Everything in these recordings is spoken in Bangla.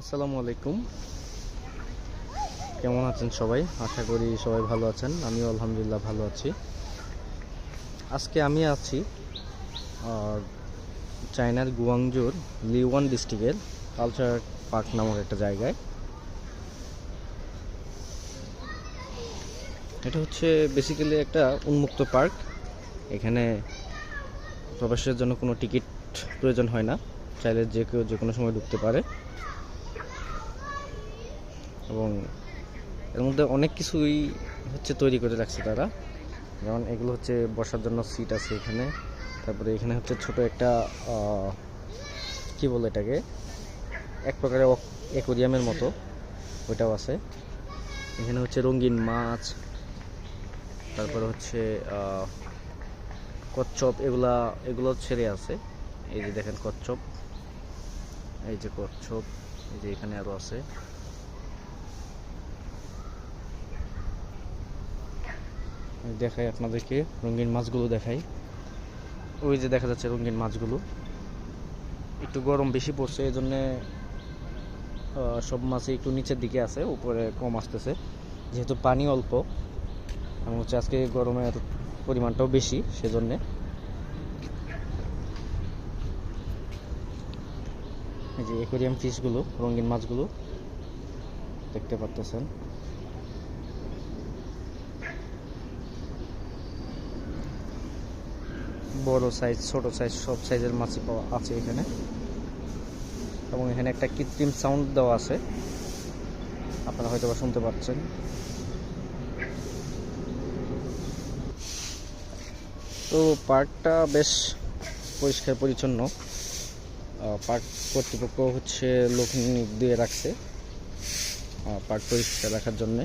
আসসালামু আলাইকুম। কেমন আছেন সবাই? আশা করি সবাই ভালো আছেন। আমিও আলহামদুলিল্লাহ ভালো আছি। আজকে আমি আছি চায়নার গুয়াংজুর লিওয়ান ডিস্ট্রিক্টের কালচার পার্ক নামক একটা জায়গায়। এটা হচ্ছে বেসিক্যালি একটা উন্মুক্ত পার্ক। এখানে প্রবেশের জন্য কোনো টিকিট প্রয়োজন হয় না। চাইলে যে কেউ যে কোনো সময় ঢুকতে পারে। এবং এর মধ্যে অনেক কিছুই হচ্ছে তৈরি করে রাখছে তারা। যেমন এগুলো হচ্ছে বসার জন্য সিট আছে এখানে। তারপরে এখানে হচ্ছে ছোট একটা কি বলে এটাকে? এক প্রকারের অ্যাকোরিয়ামের মতো ওইটাও আছে। এখানে হচ্ছে রঙিন মাছ, তারপরে হচ্ছে কচ্ছপ এগুলা, এগুলো ছেড়ে আছে। এই যে দেখেন কচ্ছপ, এই যে কচ্ছপ, এই যে এখানে আরও আছে। দেখাই আপনাদেরকে, রঙিন মাছগুলো দেখাই। ওই যে দেখা যাচ্ছে রঙিন মাছগুলো। একটু গরম বেশি পড়ছে এই জন্যে সব মাছই একটু নিচের দিকে আছে, উপরে কম আসতেছে। যেহেতু পানি অল্প এবং হচ্ছে আজকে গরমের পরিমাণটাও বেশি, সেজন্যে। এই যে একুরিয়াম ফিশগুলো রঙিন মাছগুলো, দেখতে পারতেছেন। বড় সাইজ ছোট সাইজ সব সাইজের মাছই পাওয়া, আছে এখানে। এবং এখানে একটা কৃত্রিম সাউন্ড দেওয়া আছে। আপনারা হয়তো বা শুনতে পাচ্ছেন। তো পার্কটা বেশ পরিষ্কার পরিচ্ছন্ন। পার্ক কর্তৃপক্ষ হচ্ছে লোক দিয়ে রাখছে পার্ক পরিষ্কার রাখার জন্যে।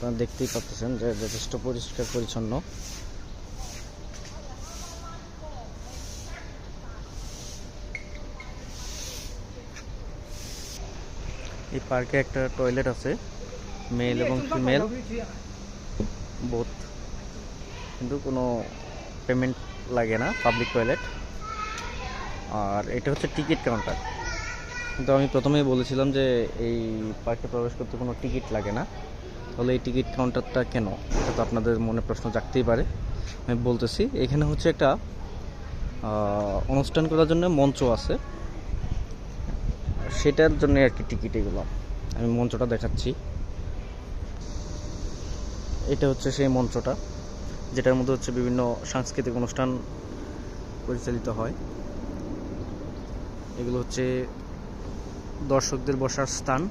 আপনারা দেখতেই পাচ্ছেন যে যথেষ্ট পরিষ্কার পরিচ্ছন্ন। এই পার্কে একটা টয়লেট আছে মেল এবং ফিমেল। বোথ কিন্তু কোনো পেমেন্ট লাগে না পাবলিক টয়লেট আর এটা হচ্ছে টিকিট কাউন্টার কিন্তু আমি প্রথমেই বলেছিলাম যে এই পার্কে প্রবেশ করতে কোনো টিকিট লাগে না। তাহলে এই টিকিট কাউন্টারটা কেন? এটা তো আপনাদের মনে প্রশ্ন জাগতেই পারে। আমি বলতেছি, এখানে হচ্ছে একটা অনুষ্ঠান করার জন্য মঞ্চ আছে। সেটার জন্য আর কি টিকিট এগুলো। আমি মঞ্চটা দেখাচ্ছি। এটা হচ্ছে সেই মঞ্চটা, যেটার মধ্যে হচ্ছে বিভিন্ন সাংস্কৃতিক অনুষ্ঠান পরিচালিত হয়। এগুলো হচ্ছে দর্শকদের বসার স্থান।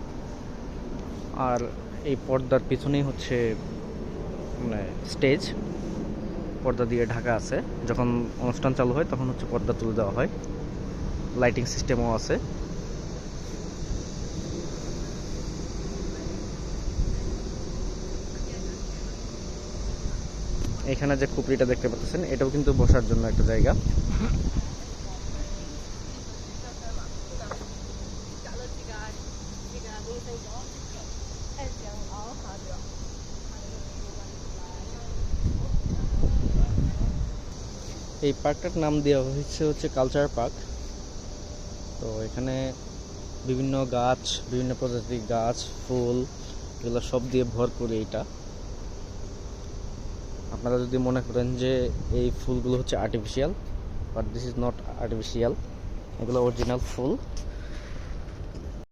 আর এই পর্দার পিছনেই হচ্ছে মানে স্টেজ পর্দা দিয়ে ঢাকা আছে। যখন অনুষ্ঠান চালু হয়, তখন হচ্ছে পর্দা তুলে দেওয়া হয়। লাইটিং সিস্টেমও আছে। এখানে যে খুপড়িটা দেখতে পাচ্ছেন, এটাও কিন্তু বসার জন্য একটা জায়গা। এই পার্কটার নাম দেওয়া হয়েছে হচ্ছে কালচার পার্ক। তো এখানে বিভিন্ন গাছ, বিভিন্ন প্রজাতির গাছ, ফুল এগুলো সব দিয়ে ভরপুর এইটা আপনারা যদি মনে করেন যে এই ফুলগুলো হচ্ছে artificial but this is not artificial এগুলো অরিজিনাল ফুল।